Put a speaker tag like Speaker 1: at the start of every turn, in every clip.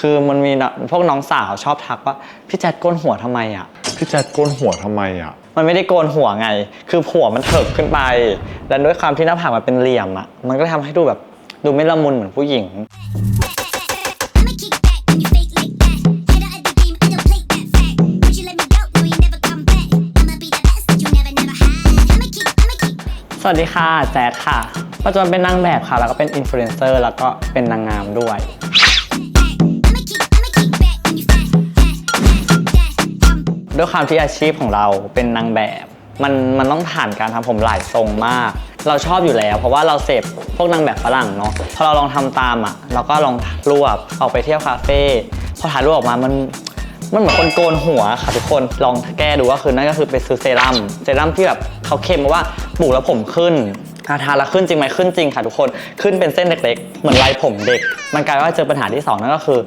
Speaker 1: คือมันมีนะพวกน้องสาวชอบทักว่าพี่แจ๊ดโกนหัวทำไมอะ
Speaker 2: พี่แจ๊ดโกนหัวทำไมอะ
Speaker 1: มันไม่ได้โกนหัวไง คือหัวมันเถิกขึ้นไป และด้วยความที่หน้าผากมันเป็นเหลี่ยมอะ มันก็ทำให้ดูแบบดูไม่ละมุนเหมือนผู้หญิง
Speaker 3: I'ma kick back when you fake like that. Head out of the game, I don't play that fact. Would you let me go? No, you never come back. I'ma be the best that you never, never had. I'ma kick, I'ma kick back.
Speaker 1: สวัสดีค่ะ แจ๊ดค่ะ ปัจจุบันเป็นนางแบบค่ะ แล้วก็เป็นอินฟลูเอนเซอร์ แล้วก็เป็นนางงามด้วย ด้วยความที่อาชีพของเราเป็นนางแบบ มันมันต้องผ่านการทำผมหลายทรงมาก เราชอบอยู่แล้ว เพราะว่าเราเสพพวกนางแบบฝรั่งเนาะพอเราลองทำตามอะเราก็ลองรวบออกไปเที่ยวคาเฟ่พอถ่ายรูปออกมามันมันเหมือนคนโกนหัวค่ะทุกคนลองแก้ดูก็คือนั่นก็คือไปซื้อเซรั่มเซรั่มที่แบบเขาเค็มมาว่าปลูกแล้วผมขึ้นอาทาแล้วขึ้นจริงไหมขึ้นจริงค่ะทุกคนขึ้นเป็นเส้นเล็กๆ เหมือนลายผมเด็ก มันกลายว่าเจอปัญหาที่สองนั่นก็คือ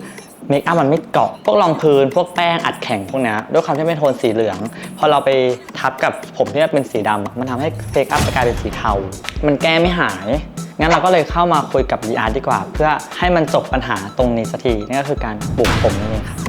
Speaker 1: เมคอัพมันไม่เกาะ พวกรองพื้น พวกแป้งอัดแข็งพวกนี้ด้วยความที่เป็นโทนสีเหลือง พอเราไปทับกับผมที่เป็นสีดำอะมันทำให้เมคอัพกลายเป็นสีเทา มันแก้ไม่หาย งั้นเราก็เลยเข้ามาคุยกับ VR ดีกว่า เพื่อให้มันจบปัญหาตรงนี้สักทีนั่นก็คือการปลุกผมนั่นเองครับ